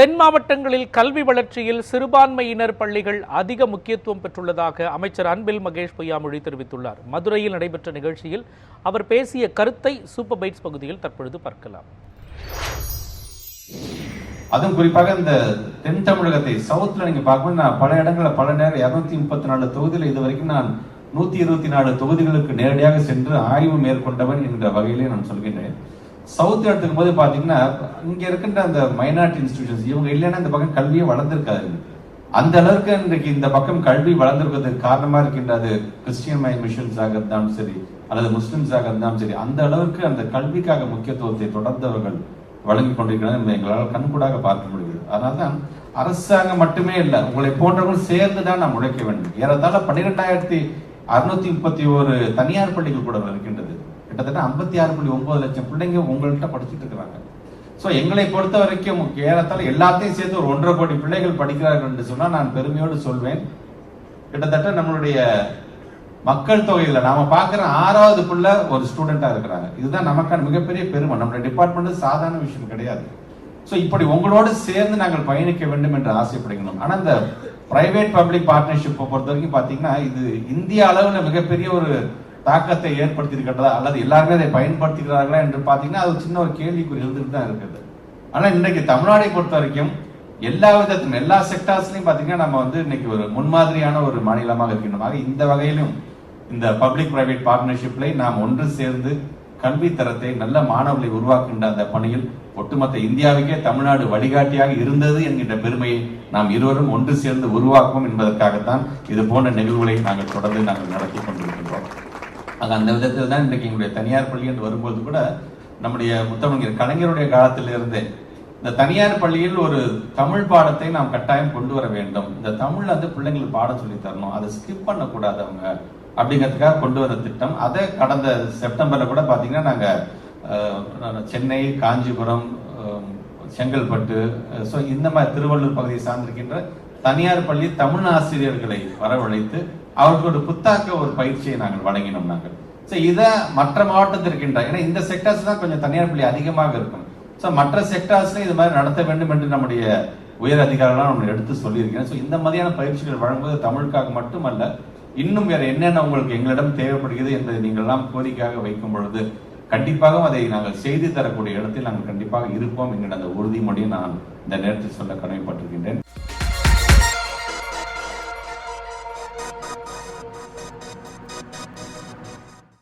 தென் மாவட்டங்களில் கல்வி வளர்ச்சியில் சிறுபான்மையினர் பள்ளிகள் அதிக முக்கியத்துவம் பெற்றுள்ளதாக அமைச்சர் அன்பில் மகேஷ் பொய்யாமொழி தெரிவித்துள்ளார். மதுரையில் நடைபெற்ற நிகழ்ச்சியில் அவர் பேசிய கருத்தை சூப்பர் பைட்ஸ் பகுதியில் தற்பொழுது பார்க்கலாம். அதுவும் குறிப்பாக இந்த தென் தமிழகத்தை சவுத்ல நீங்க பார்க்கணும் நான் பல இடங்களில் பல நேரம் இருநூத்தி முப்பத்தி நாலு தொகுதியில் இது வரைக்கும் நான் நூத்தி இருபத்தி நாலு தொகுதிகளுக்கு நேரடியாக சென்று ஆய்வு மேற்கொண்டவன் என்ற வகையிலே நான் சொல்கின்றேன். சவுத் எடுத்துக்கும் போது பார்த்தீங்கன்னா இங்கே இருக்கின்ற அந்த மைனாரிட்டி இன்ஸ்டிடியூஷன்ஸ் இவங்க இல்லைன்னா இந்த பக்கம் கல்வியே வளர்ந்துருக்காது. அந்த அளவுக்கு இன்றைக்கு இந்த பக்கம் கல்வி வளர்ந்துருக்கிறதுக்கு காரணமாக இருக்கின்றது கிறிஸ்டியன் மை மிஷன்ஸாக இருந்தாலும் சரி அல்லது முஸ்லிம்ஸாக இருந்தாலும் சரி. அந்த அளவுக்கு அந்த கல்விக்காக முக்கியத்துவத்தை தொடர்ந்தவர்கள் வழங்கி கொண்டிருக்கிறார் என்பதை எங்களால் கண்கூடாக பார்க்க முடிகிறது. அதனால்தான் அரசாங்கம் மட்டுமே இல்லை உங்களை போன்றவர்கள் சேர்ந்து தான் நாம் உழைக்க வேண்டும். ஏறத்தாழ பன்னிரெண்டாயிரத்தி அறுநூத்தி முப்பத்தி ஒரு தனியார் பள்ளிகள் கூட இருக்கின்றது. கிட்டத்தட்ட ஐம்பத்தி ஆறு புள்ளி ஒன்பது லட்சம் பிள்ளைங்க உங்கள்கிட்ட படிச்சுட்டு இருக்கிறாங்க. ஸோ எங்களை பொறுத்த வரைக்கும் ஏறத்தால் எல்லாத்தையும் சேர்த்து ஒரு ஒன்றரை கோடி பிள்ளைகள் படிக்கிறார்கள் என்று சொன்னால் நான் பெருமையோடு சொல்வேன். கிட்டத்தட்ட நம்மளுடைய மக்கள் தொகையில் நாம பார்க்குற ஆறாவது பிள்ளை ஒரு ஸ்டூடெண்டாக இருக்கிறாங்க. இதுதான் நமக்கான மிகப்பெரிய பெருமை. நம்மளுடைய டிபார்ட்மெண்ட் சாதாரண விஷயம் கிடையாது. ஸோ இப்படி உங்களோடு சேர்ந்து நாங்கள் பயணிக்க வேண்டும் என்று ஆசைப்படுகிறோம். ஆனால் இந்த பிரைவேட் பப்ளிக் பார்ட்னர்ஷிப்பை பொறுத்த வரைக்கும் பார்த்தீங்கன்னா இது இந்திய அளவில் மிகப்பெரிய ஒரு தாக்கத்தை ஏற்படுத்தியிருக்கின்றதா அல்லது எல்லாருமே அதை பயன்படுத்துகிறார்களா என்று பார்த்தீங்கன்னா அது ஒரு சின்ன ஒரு கேள்விக்குறி இருந்துட்டு தான் இருக்குது. ஆனால் இன்னைக்கு தமிழ்நாடை பொறுத்த வரைக்கும் எல்லா விதத்திலும் எல்லா செக்டார்ஸ்லயும் பார்த்தீங்கன்னா நம்ம வந்து இன்னைக்கு ஒரு முன்மாதிரியான ஒரு மாநிலமாக இருக்கின்றமாக இந்த வகையிலும் இந்த பப்ளிக் பிரைவேட் பார்ட்னர்ஷிப்ல நாம் ஒன்று சேர்ந்து கல்வி தரத்தை நல்ல மாணவர்களை உருவாக்குகின்ற அந்த பணியில் ஒட்டுமொத்த இந்தியாவுக்கே தமிழ்நாடு வழிகாட்டியாக இருந்தது என்கின்ற பெருமையை நாம் இருவரும் ஒன்று சேர்ந்து உருவாக்குவோம் என்பதற்காகத்தான் இது போன்ற நிகழ்வுகளை நாங்கள் தொடர்ந்து நாங்கள் நடத்தி கொண்டிருக்கின்றோம். அது அந்த விதத்தில் தான் இன்றைக்கு எங்களுடைய தனியார் பள்ளி என்று வரும்போது கூட நம்முடைய முத்தமிழர் கலைஞருடைய காலத்திலிருந்தே இந்த தனியார் பள்ளியில் ஒரு தமிழ் பாடத்தை நாம் கட்டாயம் கொண்டு வர வேண்டும். இந்த தமிழ்ல வந்து பிள்ளைங்களுக்கு பாடம் சொல்லி தரணும். அதை ஸ்கிப் பண்ணக்கூடாது அவங்க அப்படிங்கிறதுக்காக கொண்டு வர திட்டம். அதை கடந்த செப்டம்பர்ல கூட பாத்தீங்கன்னா நாங்க சென்னை காஞ்சிபுரம் செங்கல்பட்டு ஸோ இந்த மாதிரி திருவள்ளூர் பகுதியை சார்ந்திருக்கின்ற தனியார் பள்ளி தமிழ் ஆசிரியர்களை வரவழைத்து அவர்களோட புத்தாக்க ஒரு பயிற்சியை நாங்கள் வழங்கினோம் நாங்கள். ஸோ இதை மற்ற மாவட்டத்தில் இருக்கின்ற ஏன்னா இந்த செக்டர்ஸ் தான் கொஞ்சம் தனியார் பள்ளி அதிகமாக இருக்கும். ஸோ மற்ற செக்டார்ஸ்ல இது மாதிரி நடத்த வேண்டும் என்று நம்முடைய உயர் அதிகாரிகளாக நம்ம எடுத்து சொல்லியிருக்கேன் ஸோ இந்த மாதிரியான பயிற்சிகள் வழங்குவது தமிழுக்காக மட்டுமல்ல இன்னும் வேற என்னென்ன உங்களுக்கு எங்களிடம் தேவைப்படுகிறது என்பதை நீங்கள்லாம் கோரிக்கையாக வைக்கும் பொழுது கண்டிப்பாக அதை நாங்கள் செய்து தரக்கூடிய இடத்தில் நாங்கள் கண்டிப்பாக இருப்போம் என்கிற அந்த உறுதிமொழியை நான் இந்த நேரத்தில் சொல்ல கடமைப்பட்டிருக்கின்றேன்.